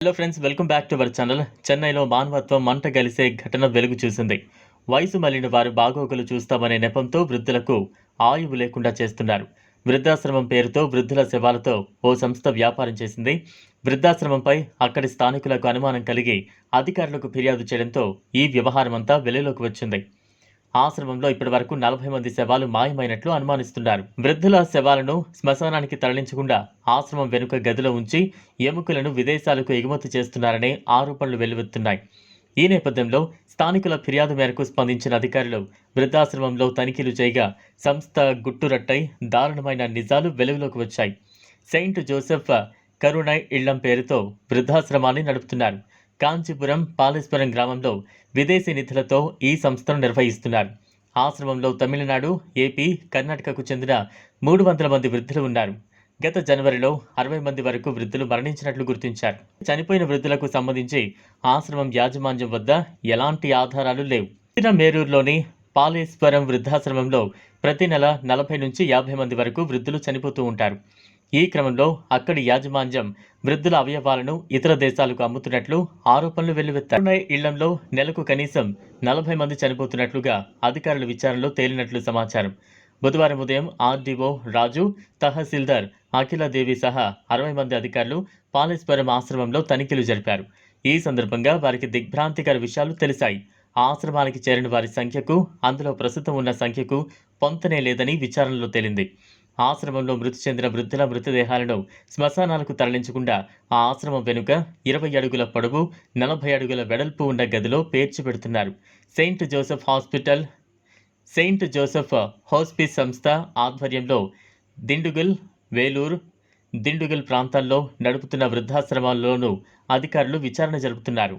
Hello friends welcome back to our channel చెన్నైలో మానవత్వం మంట కలిసే ఘటన వెలుగు చూసింది. వయసు మళ్ళిన వారు బాగోగులు చూస్తామనే నెపంతో వృద్ధులకు ఆయువు లేకుండా చేస్తున్నారు. వృద్ధాశ్రమం పేరుతో వృద్ధుల శవాలతో ఓ సంస్థ వ్యాపారం చేసింది. వృద్ధాశ్రమంపై అక్కడి స్థానికులకు అనుమానం కలిగి అధికారులకు ఫిర్యాదు చేయడంతో ఈ వ్యవహారమంతా వెలుగులోకి వచ్చింది. ఆశ్రమంలో ఇప్పటి వరకు నలభై మంది శవాలు మాయమైనట్లు అనుమానిస్తున్నారు. వృద్ధుల శవాలను శ్మశానానికి తరలించకుండా ఆశ్రమం వెనుక గదిలో ఉంచి ఎముకలను విదేశాలకు ఎగుమతి చేస్తున్నారనే ఆరోపణలు వెల్లువెత్తున్నాయి. ఈ నేపథ్యంలో స్థానికుల ఫిర్యాదు మేరకు స్పందించిన అధికారులు వృద్ధాశ్రమంలో తనిఖీలు చేయగా సంస్థ గుట్టురట్టై దారుణమైన నిజాలు వెలుగులోకి వచ్చాయి. సెయింట్ జోసెఫ్ కరుణై ఇళ్ళం పేరుతో వృద్ధాశ్రమాన్ని నడుపుతున్నారు. కాంచీపురం పాలేశ్వరం గ్రామంలో విదేశీ నిధులతో ఈ సంస్థను నిర్వహిస్తున్నారు. ఆశ్రమంలో తమిళనాడు ఏపీ కర్ణాటకకు చెందిన మూడు వందల మంది వృద్ధులు ఉన్నారు. గత జనవరిలో అరవై మంది వరకు వృద్ధులు మరణించినట్లు గుర్తించారు. చనిపోయిన వృద్ధులకు సంబంధించి ఆశ్రమం యాజమాన్యం వద్ద ఎలాంటి ఆధారాలు లేవు. మేరూరులోని పాలేశ్వరం వృద్ధాశ్రమంలో ప్రతి నెల నలభై నుంచి యాభై మంది వరకు వృద్ధులు చనిపోతూ ఉంటారు. ఈ క్రమంలో అక్కడి యాజమాన్యం వృద్ధుల అవయవాలను ఇతర దేశాలకు అమ్ముతున్నట్లు ఆరోపణలు వెల్లువెత్తారు ఇళ్ళంలో నెలకు కనీసం నలభై మంది చనిపోతున్నట్లుగా అధికారుల విచారణలో తేలినట్లు సమాచారం. బుధవారం ఉదయం ఆర్డీఓ రాజు తహసీల్దార్ అఖిలదేవి సహా అరవై మంది అధికారులు పాలేశ్వరం ఆశ్రమంలో తనిఖీలు జరిపారు. ఈ సందర్భంగా వారికి దిగ్భ్రాంతికర విషయాలు తెలిసాయి ఆశ్రమానికి చేరిన వారి సంఖ్యకు అందులో ప్రస్తుతం ఉన్న సంఖ్యకు పొంతనే లేదని విచారణలో తేలింది. ఆశ్రమంలో మృతి చెందిన వృద్ధుల మృతదేహాలను శ్మశానాలకు తరలించకుండా ఆ ఆశ్రమం వెనుక ఇరవై అడుగుల పొడవు నలభై అడుగుల వెడల్పు ఉన్న గదిలో పేర్చి పెడుతున్నారు. Saint Joseph hospital saint Joseph hospice సంస్థ ఆధ్వర్యంలో దిండుగల్ వేలూరు దిండుగల్ ప్రాంతాల్లో నడుపుతున్న వృద్ధాశ్రమాల్లోనూ అధికారులు విచారణ జరుపుతున్నారు.